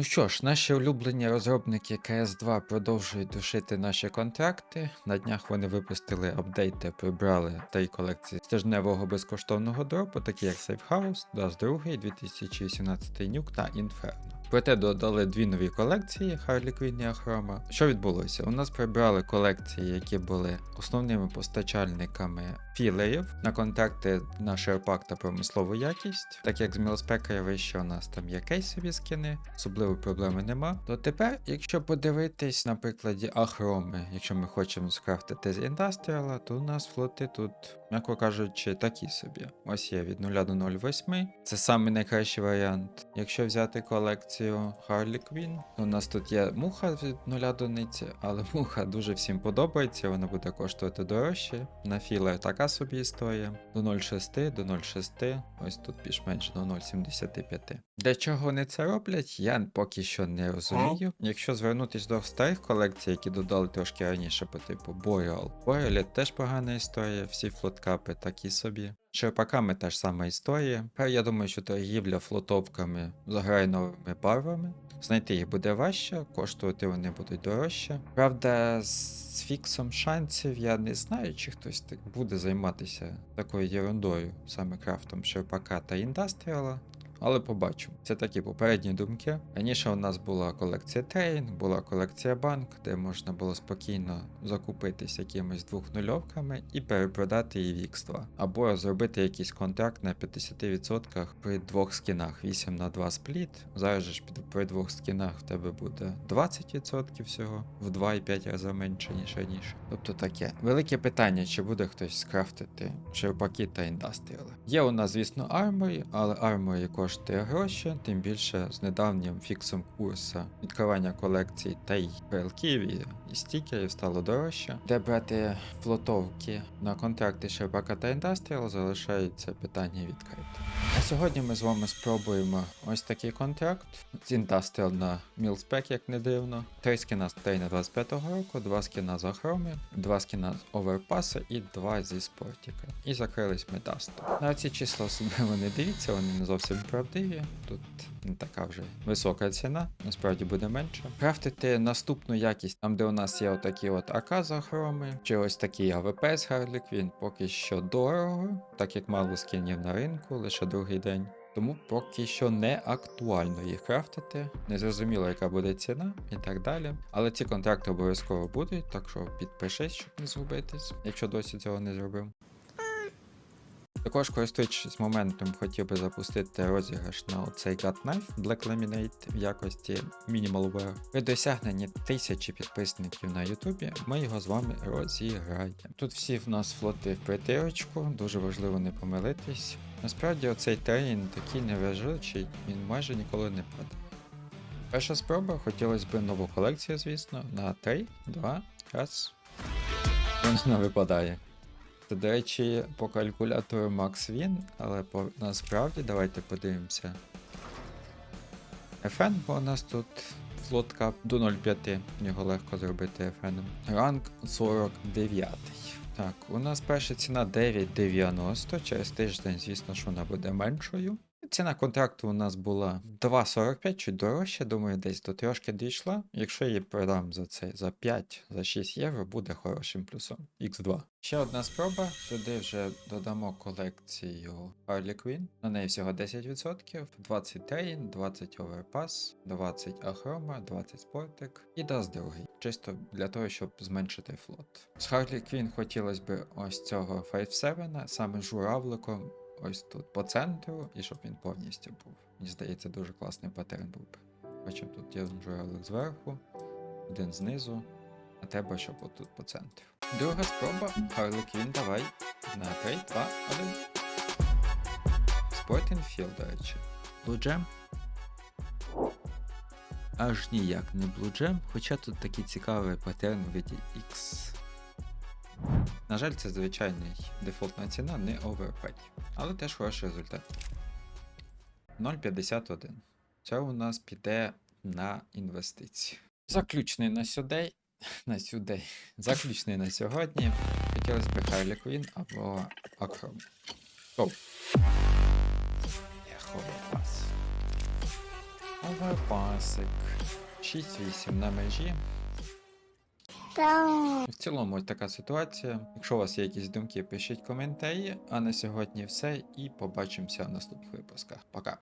Ну що ж, наші улюблені розробники CS2 продовжують душити наші контракти. На днях вони випустили апдейти, прибрали три колекції з тижневого безкоштовного дропу, такі як Safe House, Dust 2, 2018 Nuke та Inferno. Проте додали дві нові колекції Harley Quinn і Ахрома. Що відбулося? У нас прибрали колекції, які були основними постачальниками філеїв на контракти на Шерпак та промислову якість. Так як з Мілспека вище у нас там є кейсові скини, особливо проблеми нема. То тепер, якщо подивитись на прикладі Ахроми, якщо ми хочемо скрафтити з індастріала, то у нас флоти тут, м'яко кажучи, такі собі. Ось є від 0 до 0,8. Це самий найкращий варіант. Якщо взяти колекцію Harley Quinn, то у нас тут є муха від 0 до ниці, але муха дуже всім подобається, вона буде коштувати дорожче. На філер така собі історія. До 0,6, до 0,6, ось тут більш-менш до 0,75. Для чого вони це роблять, я поки що не розумію. Якщо звернутись до старих колекцій, які додали трошки раніше по типу Boreal. Boreal теж погана історія, всі флоткапи такі собі. Черпаками та ж сама історія. Тепер я думаю, що торгівля флотовками з грайновими барвами. Знайти їх буде важче, коштувати вони будуть дорожче. Правда, з фіксом шансів я не знаю, чи хтось так буде займатися такою ерундою, саме крафтом Шерпака та індастріала. Але побачимо. Це такі попередні думки. Раніше у нас була колекція Трейн, була колекція банк, де можна було спокійно закупитись якимись двохнульовками і перепродати її в X2. Або зробити якийсь контракт на 50% при двох скінах 8 на 2 спліт. Зараз ж при двох скінах в тебе буде 20% всього, в 2,5 рази менше, ніж раніше. Тобто таке. Велике питання, чи буде хтось скрафтити черпаки та індастріали. Є у нас, звісно, арморі, але арморі коштує гроші, тим більше з недавнім фіксом курсу відкривання колекцій та й прилків і, і стікерів стало дорожче. Де брати флотовки на контракти Шерпака та індастріал залишається питання відкрите. А сьогодні ми з вами спробуємо ось такий контракт з індастріал на Мілспек, як не дивно. Три скіна з Трейна 25-го року, два скіна з Охроми, два скіна з Оверпаса і два зі Спортіка. І закрились ми Дастом. На ці числа особливо не дивіться, вони не зовсім правдиві. Тут не така вже висока ціна, насправді буде менше. Крафтити наступну якість, там де у нас є отакі от АК з Охроми, чи ось такий АВП з Quinn, поки що дорого, так як мало скінів на ринку, лише другий день. Тому поки що не актуально їх крафтити, не зрозуміло, яка буде ціна і так далі. Але ці контракти обов'язково будуть, так що підпишись, щоб не згубитись, якщо досі цього не зробив. Також користуючись моментом, хотів би запустити розіграш на God Knife Black Laminate в якості Minimal Wear. При досягненні тисячі підписників на Ютубі ми його з вами розіграємо. Тут всі в нас флоти в притирочку, дуже важливо не помилитись. Насправді оцей трейн такий невижучий, він майже ніколи не падає. Перша спроба, хотілося б нову колекцію, звісно, на 3, 2, раз. Вона випадає. До речі, по калькулятору Max Win, але по насправді давайте подивимося. FN, бо у нас тут флотка до 0,5, його легко зробити FN. Ранг 49. Так, у нас перша ціна 9,90. Через тиждень, звісно, що вона буде меншою. Ціна контракту у нас була 2,45, чуть дорожче, думаю, десь до трошки дійшла. Якщо її продам за це за 5, за 6 євро, буде хорошим плюсом. X2. Ще одна спроба. Сюди вже додамо колекцію Harley Quinn. На неї всього 10%, 20 Train, 20 Overpass, 20 Achroma, 20 Sportic і Dust другий. Чисто для того, щоб зменшити флот. З Harley Quinn хотілося б ось цього 5-7, саме журавликом ось тут по центру, і щоб він повністю був. Мені здається, дуже класний паттерн був. Бачимо, тут є журавлик зверху, один знизу, а треба, щоб отут по центру. Друга спроба. Quinn, давай. На 3, 2, 1. Sporting Field, до речі. Jam. Аж ніяк не Jam, хоча тут такий цікавий паттерн у виді X. На жаль, це звичайний дефолтна ціна, не оверпай. Але теж хороший результат. 0,51. Це у нас піде на інвестиції. Заключний на сюди. На сюди. Заключний на сьогодні. Хотілося б Harley Quinn або Акром. Пас. Оверпасик. 6-8 на межі. В цілому ось така ситуація. Якщо у вас є якісь думки, пишіть коментарі. А на сьогодні все і побачимося в наступних випусках. Пока.